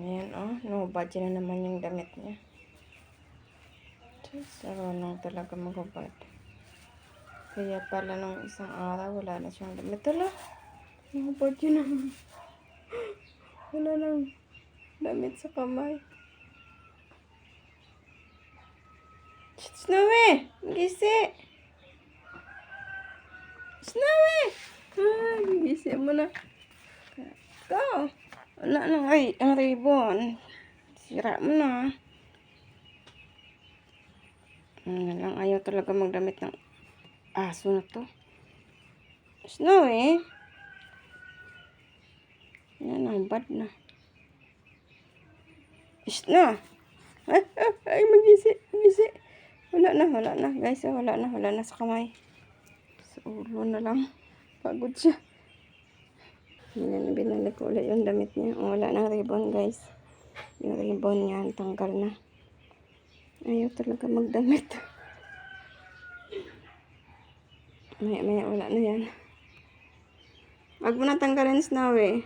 Ayan, oh. No, budget na naman yung damit niya. Diyos, marunong talaga magubad. Kaya pala nung isang araw, wala na siyang damit. Tala, nahubad yun naman. Wala nang damit sa kamay. Snowy! Gisi! Snowy! Ay, gisi mo na. Go! Wala nang ay, ang ribbon. Sira mo na. Ano lang, ayaw talaga magdamit ng aso na to. Snowy! Yan ang bad na. Na! Ay, ay, ay, magisi, magisi. Wala na, wala na. Guys, wala na, wala na sa kamay. Sa ulo na lang. Pagod siya. Yan, binalik ko ulit yung damit niya. Oh, Wala nang ribbon, guys. Yung ribbon niya, tanggal na. Ayaw talaga magdamit. Maya, maya, wala na yan. Wag mo na tanggalin, Snowy.